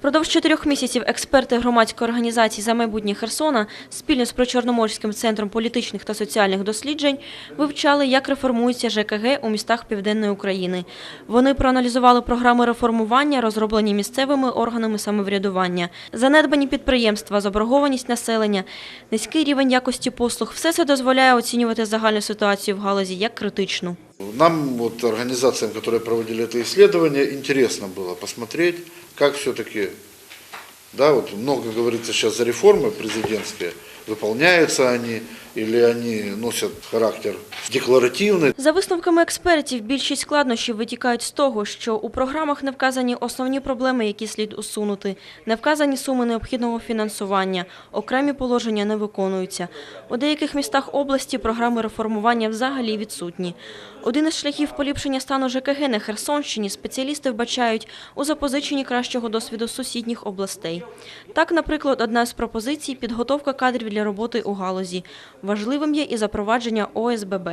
Впродовж чотирьох місяців експерти громадської організації за майбутнє Херсона спільно з Причорноморським центром політичних та соціальних досліджень вивчали, як реформується ЖКГ у містах Південної України. Вони проаналізували програми реформування, розроблені місцевими органами самоврядування, занедбані підприємства, заборгованість населення, низький рівень якості послуг. Все це дозволяє оцінювати загальну ситуацію в галузі як критичну. Нам, вот, организациям, которые проводили это исследование, интересно было посмотреть, как все-таки, да, вот много говорится сейчас за реформы президентские, выполняются они или они носят характер декларативный. За висновками експертів, більшість складнощів витікають з того, що у програмах не вказані основні проблеми, які слід усунути, не вказані суми необхідного фінансування, окремі положення не виконуються. У деяких містах області програми реформування взагалі відсутні. Один із шляхів поліпшення стану ЖКГ на Херсонщині спеціалісти вбачають у запозиченні кращого досвіду сусідніх областей. Так, наприклад, одна з пропозицій – підготовка кадрів для роботи у галузі. Важливим є і запровадження ОСББ.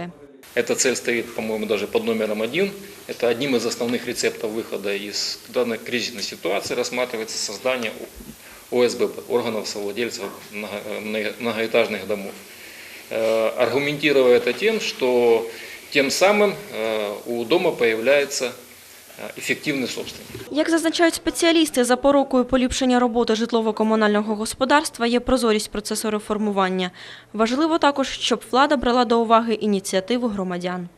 Эта цель стоит, по-моему, даже под номером один. Это одним из основных рецептов выхода из данной кризисной ситуации рассматривается создание ОСББ, органов совладельцев много- много- многоэтажных домов. Э, Аргументируя это тем, что тем самым э, у дома появляется э, эффективный собственник. Як зазначають спеціалісти, запорукою поліпшення роботи житлово-комунального господарства є прозорість процесу реформування. Важливо також, щоб влада брала до уваги ініціативу громадян.